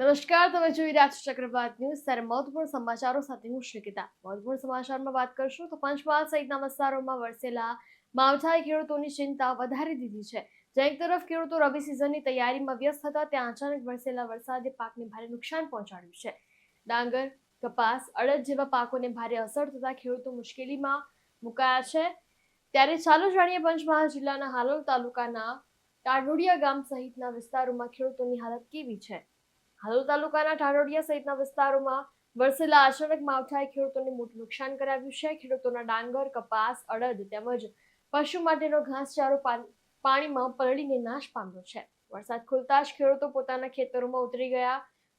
નમસ્કાર, તમે જોઈ રહ્યા છો ચક્રવાત ન્યૂઝ. ત્યારે મહત્વપૂર્ણ સમાચારો સાથે હું શ્રીકિતા મહત્વપૂર્ણ સમાચારમાં વાત કરશું તો પંચમહાલ સહિતના વિસ્તારોમાં વરસેલા માવઠાએ ખેડૂતોની ચિંતા વધારી દીધી છે. જ્યાં એક તરફ ખેડૂતો રવિ સિઝનની તૈયારીમાં વ્યસ્ત હતા, ત્યાં અચાનક વરસેલા વરસાદે પાકને ભારે નુકસાન પહોંચાડ્યું છે. ડાંગર, કપાસ, અડદ જેવા પાકોને ભારે અસર થતા ખેડૂતો મુશ્કેલીમાં મુકાયા છે. ત્યારે ચાલો જાણીએ પંચમહાલ જિલ્લાના હાલોલ તાલુકાના ટાઢોડિયા ગામ સહિતના વિસ્તારોમાં ખેડૂતોની હાલત કેવી છે. હાલોલ તાલુકાના ટાઢોડિયા સહિતના વિસ્તારોમાં વરસેલા અચાનક માવઠાએ ખેડૂતોને મોટું નુકસાન કરાવ્યું છે. ખેડૂતોના ડાંગર, કપાસ, અડદ તેમજ પશુ માટેનો ઘાસચારો પાણીમાં પલળીને નાશ પામ્યો છે. વરસાદ ખુલતા જ ખેડૂતો પોતાના ખેતરોમાં ઉતરી ગયા.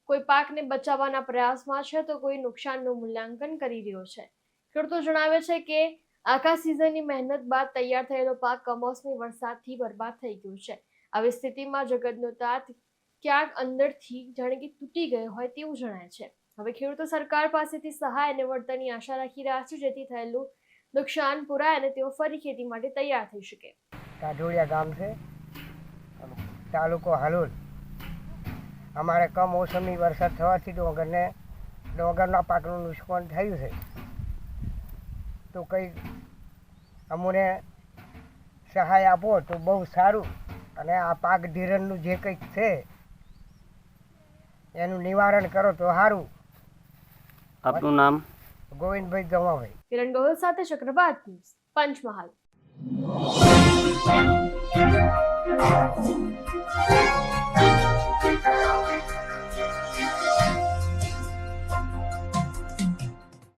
કોઈ પાકને બચાવવાના પ્રયાસમાં છે તો કોઈ નુકસાનનું મૂલ્યાંકન કરી રહ્યો છે. ખેડૂતો જણાવે છે કે આખા સિઝનની મહેનત બાદ તૈયાર થયેલો પાક કમોસમી વરસાદથી બરબાદ થઈ ગયો છે. આવી સ્થિતિમાં જગતનો તાત ક્યાંક અંદરથી જાણે કે તૂટી ગયો હોય તેવું જણાય છે. હવે ખેડૂતો સરકાર પાસેથી સહાય અને વળતરની આશા રાખી રહ્યા છે, જેથી થયેલું નુકસાન પુરાય અને તેઓ ફરી ખેતી માટે તૈયાર થઈ શકે. કાઢોળિયા ગામ છે તાલુકો હાલોલ. અમારે કમોસમી વરસાદ થવાથી ડોંગરને, ડોંગરના પાકનું નુકસાન થયું છે. તો કંઈ અમને સહાય આપો તો બહુ સારું. અને આ પાક ધીરણનું જે કંઈક છે એનું નિવારણ કરો તો સારું આપનું નામ? ગોવિંદભાઈ ગવાભાઈ. કિરણ ગોહિલ સાથે ચક્રવાત ન્યૂઝ પંચમહાલ.